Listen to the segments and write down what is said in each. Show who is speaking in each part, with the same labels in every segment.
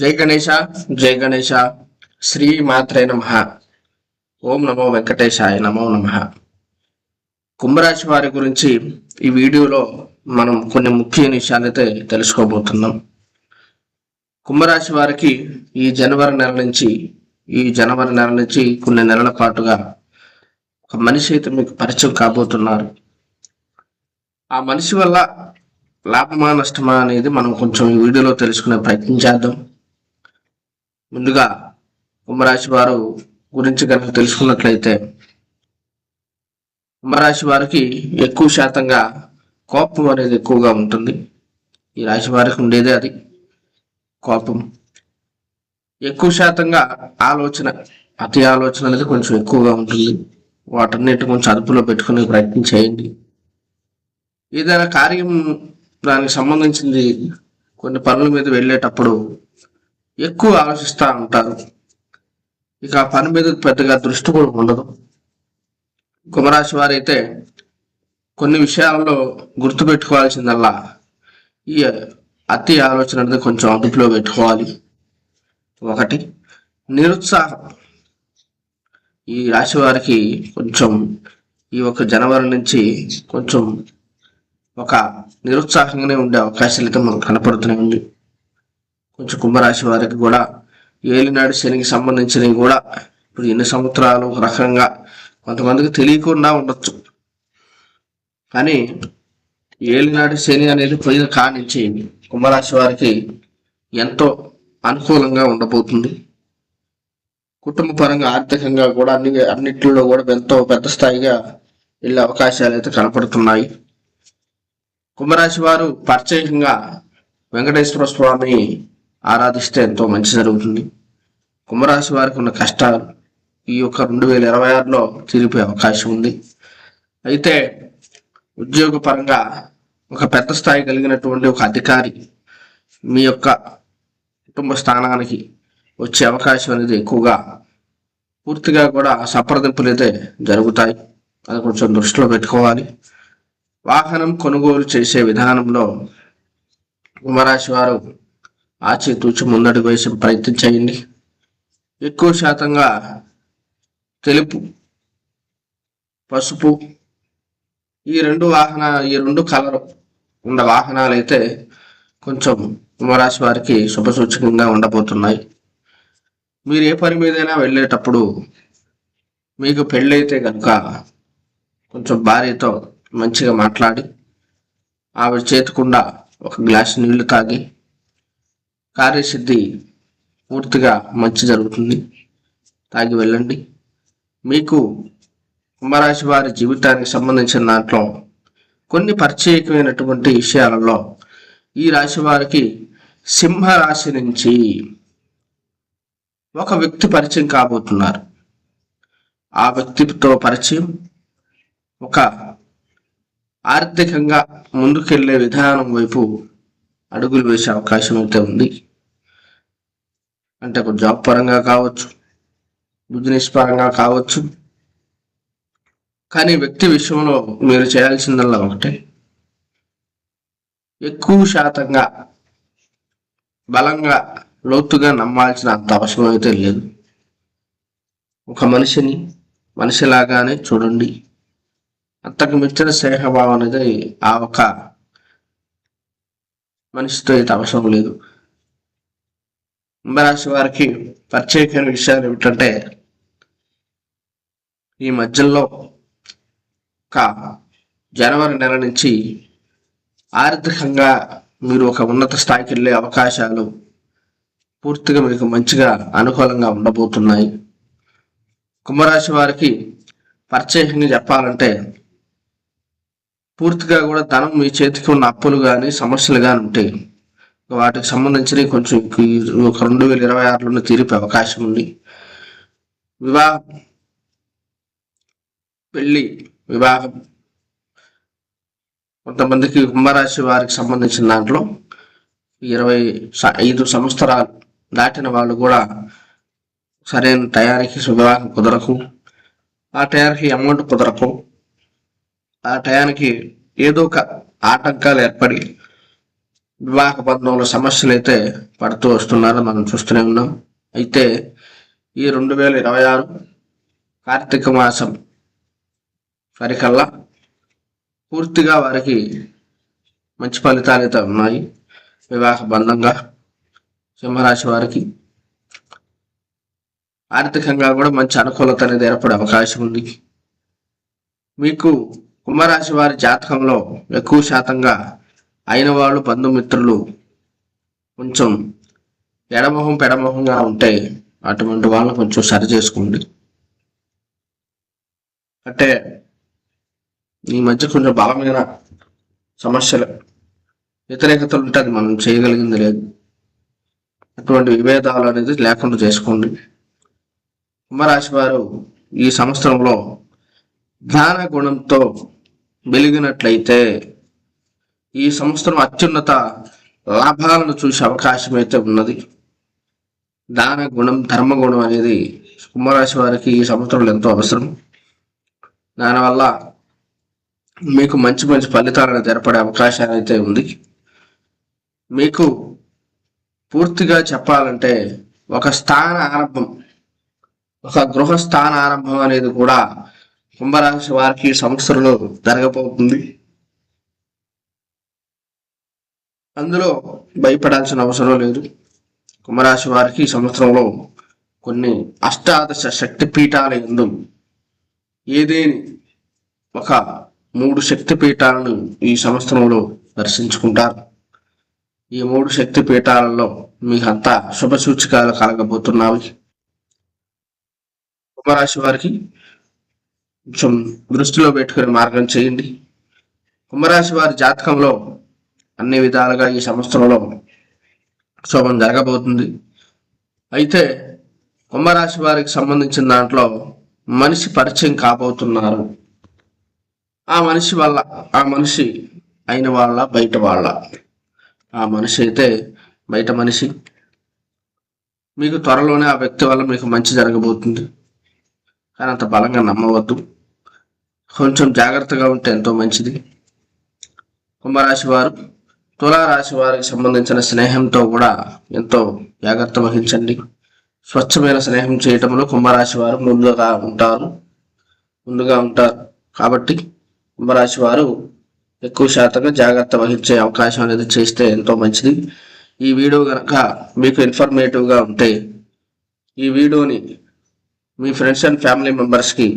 Speaker 1: జై గణేష జై గణేష. శ్రీ మాత్రే నమ. ఓం నమో వెంకటేశాయ నమో నమ. కుంభరాశి వారి గురించి ఈ వీడియోలో మనం కొన్ని ముఖ్య విషయాలైతే తెలుసుకోబోతున్నాం. కుంభరాశి వారికి ఈ జనవరి నెల నుంచి ఈ జనవరి నెల నుంచి కొన్ని నెలల పాటుగా ఒక మనిషి అయితే మీకు పరిచయం కాబోతున్నారు. ఆ మనిషి వల్ల లాభమా నష్టమా అనేది మనం కొంచెం ఈ వీడియోలో తెలుసుకునే ప్రయత్నం చేద్దాం. ముందుగా కుంభరాశి వారు గురించి కనుక తెలుసుకున్నట్లయితే కుంభరాశి వారికి ఎక్కువ శాతంగా కోపం అనేది ఎక్కువగా ఉంటుంది. ఈ రాశి వారికి ఉండేదే అది కోపం. ఎక్కువ శాతంగా ఆలోచన అతి ఆలోచన అనేది కొంచెం ఎక్కువగా ఉంటుంది. వాటన్నిటి కొంచెం అదుపులో పెట్టుకునే ప్రయత్నం చేయండి. ఏదైనా కార్యం దానికి సంబంధించింది కొన్ని పనుల మీద వెళ్ళేటప్పుడు ఎక్కువ ఆలోచిస్తూ ఉంటారు. ఇక ఆ పని మీద పెద్దగా దృష్టి కూడా ఉండదు. కుంభరాశి వారైతే కొన్ని విషయాలలో గుర్తుపెట్టుకోవాల్సిందల్లా ఈ అతి ఆలోచన అనేది కొంచెం అదుపులో పెట్టుకోవాలి. ఒకటి నిరుత్సాహం. ఈ రాశి వారికి కొంచెం ఈ ఒక జనవరి నుంచి కొంచెం ఒక నిరుత్సాహంగానే ఉండే అవకాశాలు అయితే మనకు కనపడుతూనే ఉంది కొంచెం కుంభరాశి వారికి కూడా ఏలినాడు శనికి సంబంధించినవి కూడా ఇప్పుడు ఎన్ని సంవత్సరాలు ఒక రకంగా కొంతమందికి తెలియకుండా ఉండొచ్చు. కానీ ఏలినాడు శని అనేది పోయిన కానించి కుంభరాశి వారికి ఎంతో అనుకూలంగా ఉండబోతుంది. కుటుంబ పరంగా ఆర్థికంగా కూడా అన్ని అన్నింటిలో కూడా ఎంతో పెద్ద స్థాయిగా వెళ్ళే అవకాశాలు అయితే కనపడుతున్నాయి. కుంభరాశి వారు ప్రత్యేకంగా వెంకటేశ్వర స్వామి ఆరాధిస్తే ఎంతో మంచి జరుగుతుంది. కుంభరాశి వారికి ఉన్న కష్టాలు ఈ యొక్క రెండు వేల ఇరవై ఆరులో తీరిపోయే అవకాశం ఉంది. అయితే ఉద్యోగపరంగా ఒక పెద్ద స్థాయి కలిగినటువంటి ఒక అధికారి మీ యొక్క కుటుంబ స్థానానికి వచ్చే అవకాశం అనేది ఎక్కువగా పూర్తిగా కూడా సంప్రదింపులు అయితే జరుగుతాయి. అది కొంచెం దృష్టిలో పెట్టుకోవాలి. వాహనం కొనుగోలు చేసే విధానంలో కుంభరాశి వారు ఆచితూచి ముందడుగు వేసే ప్రయత్నం చేయండి. ఎక్కువ శాతంగా తెలుపు పసుపు ఈ రెండు వాహన ఈ రెండు కలర్ ఉన్న వాహనాలు అయితే కొంచెం కుంభరాశి వారికి శుభసూచకంగా ఉండబోతున్నాయి. మీరు ఏ పని మీదైనా వెళ్ళేటప్పుడు మీకు పెళ్ళైతే కనుక కొంచెం భార్యతో మంచిగా మాట్లాడి ఆవిడ చేతికుండా ఒక గ్లాస్ నీళ్ళు తాగి కార్యసిద్ధి పూర్తిగా మంచి జరుగుతుంది. తాగి వెళ్ళండి. మీకు కుంభరాశి వారి జీవితానికి సంబంధించిన దాంట్లో కొన్ని పరిచయకమైనటువంటి విషయాలలో ఈ రాశి వారికి సింహ రాశి నుంచి ఒక వ్యక్తి పరిచయం కాబోతున్నారు. ఆ వ్యక్తితో పరిచయం ఒక ఆర్థికంగా ముందుకెళ్ళే విధానం వైపు అడుగులు వేసే అవకాశం అయితే ఉంది. అంటే ఒక జాబ్ పరంగా కావచ్చు బిజినెస్ పరంగా కావచ్చు. కానీ వ్యక్తి విషయంలో మీరు చేయాల్సిందల్లా ఒకటే. ఎక్కువ శాతంగా బలంగా లోతుగా నమ్మాల్సిన అంత అవసరం అయితే లేదు. ఒక మనిషిని మనిషిలాగానే చూడండి. అంతకు మించిన స్నేహభావం అనేది ఆ ఒక మనిషితో అయితే అవసరం లేదు. కుంభరాశి వారికి ప్రత్యేకమైన విషయాలు ఏమిటంటే ఈ మధ్యలో ఒక జనవరి నెల నుంచి ఆర్థికంగా మీరు ఒక ఉన్నత స్థాయికి వెళ్ళే అవకాశాలు పూర్తిగా మీకు మంచిగా అనుకూలంగా ఉండబోతున్నాయి. కుంభరాశి వారికి ప్రత్యేకంగా చెప్పాలంటే పూర్తిగా కూడా ధనం మీ చేతికి ఉన్న అప్పులు కానీ సమస్యలు కానీ ఉంటాయి వాటికి సంబంధించిన కొంచెం ఒక రెండు వేల ఇరవై ఆరులోనే తీరిపే అవకాశం ఉంది. వివాహం. పెళ్ళి వివాహం. కొంతమందికి కుంభరాశి వారికి సంబంధించిన దాంట్లో ఇరవై ఐదు సంవత్సరాలు దాటిన వాళ్ళు కూడా సరైన టయానికి వివాహం కుదరకు ఆ టయానికి అమౌంట్ కుదరకు ఆ టయానికి ఏదో ఒక ఆటంకాలు ఏర్పడి వివాహ బంధంలో సమస్యలు అయితే పడుతూ వస్తున్నారో మనం చూస్తూనే ఉన్నాం. అయితే ఈ రెండు వేల ఇరవై ఆరు కార్తీక మాసం సరికల్లా పూర్తిగా వారికి మంచి ఫలితాలు అయితే ఉన్నాయి. వివాహ బంధంగా సింహరాశి వారికి ఆర్థికంగా కూడా మంచి అనుకూలత అనేది ఏర్పడే అవకాశం ఉంది. మీకు కుంభరాశి వారి జాతకంలో ఎక్కువ శాతంగా అయిన వాళ్ళు బంధుమిత్రులు కొంచెం ఎడమొహం పెడమొహంగా ఉంటే అటువంటి వాళ్ళని కొంచెం సరి చేసుకోండి. అంటే ఈ మధ్య కొంచెం బలమైన సమస్యలు వ్యతిరేకతలు ఉంటే అది మనం చేయగలిగింది లేదు. అటువంటి విభేదాలు అనేది లేకుండా చేసుకోండి. కుంభరాశి వారు ఈ సంవత్సరంలో జ్ఞాన గుణంతో వెలిగినట్లయితే ఈ సంవత్సరం అత్యున్నత లాభాలను చూసే అవకాశం అయితే ఉన్నది. దాన గుణం ధర్మగుణం అనేది కుంభరాశి వారికి ఈ సంవత్సరంలో ఎంతో అవసరం. దానివల్ల మీకు మంచి మంచి ఫలితాలను జరపడే అవకాశం అయితే ఉంది. మీకు పూర్తిగా చెప్పాలంటే ఒక స్థాన ఆరంభం ఒక గృహ స్థాన ఆరంభం అనేది కూడా కుంభరాశి వారికి ఈ సంవత్సరంలో జరగబోతుంది. అందులో భయపడాల్సిన అవసరం లేదు. కుంభరాశి వారికి ఈ సంవత్సరంలో కొన్ని అష్టాదశ శక్తి పీఠాల ఎందు ఏదేని ఒక మూడు శక్తి పీఠాలను ఈ సంవత్సరంలో దర్శించుకుంటారు. ఈ మూడు శక్తి పీఠాలలో మీకు అంతా శుభ సూచికాలు కలగబోతున్నాయి. కుంభరాశి వారికి కొంచెం దృష్టిలో పెట్టుకునే మార్గం చేయండి. కుంభరాశి వారి జాతకంలో అన్ని విధాలుగా ఈ సంవత్సరంలో శోభం జరగబోతుంది. అయితే కుంభరాశి వారికి సంబంధించిన దాంట్లో మనిషి పరిచయం కాబోతున్నారు. ఆ మనిషి వల్ల ఆ మనిషి అయిన వాళ్ళ బయట వాళ్ళ. ఆ మనిషి అయితే బయట మనిషి. మీకు త్వరలోనే ఆ వ్యక్తి వల్ల మీకు మంచి జరగబోతుంది. కానీ అంత బలంగా నమ్మవద్దు. కొంచెం జాగ్రత్తగా ఉంటే ఎంతో మంచిది. కుంభరాశి వారు తులారాశి వారికి సంబంధించిన స్నేహంతో కూడా ఎంతో జాగ్రత్త వహించండి. స్వచ్ఛమైన స్నేహం చేయటంలో కుంభరాశి వారు ముందుగా ఉంటారు. ముందుగా ఉంటారు. కాబట్టి కుంభరాశి వారు ఎక్కువ శాతంగా జాగ్రత్త వహించే అవకాశం అనేది చేస్తే ఎంతో మంచిది. ఈ వీడియో కనుక మీకు ఇన్ఫర్మేటివ్గా ఉంటే ఈ వీడియోని మీ ఫ్రెండ్స్ అండ్ ఫ్యామిలీ మెంబర్స్కి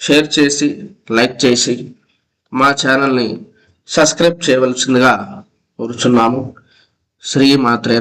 Speaker 1: షేర్ చేసి లైక్ చేసి మా ఛానల్ని సబ్స్క్రైబ్ చేయవలసిందిగా కోరుచున్నాము. శ్రీ మాత్రే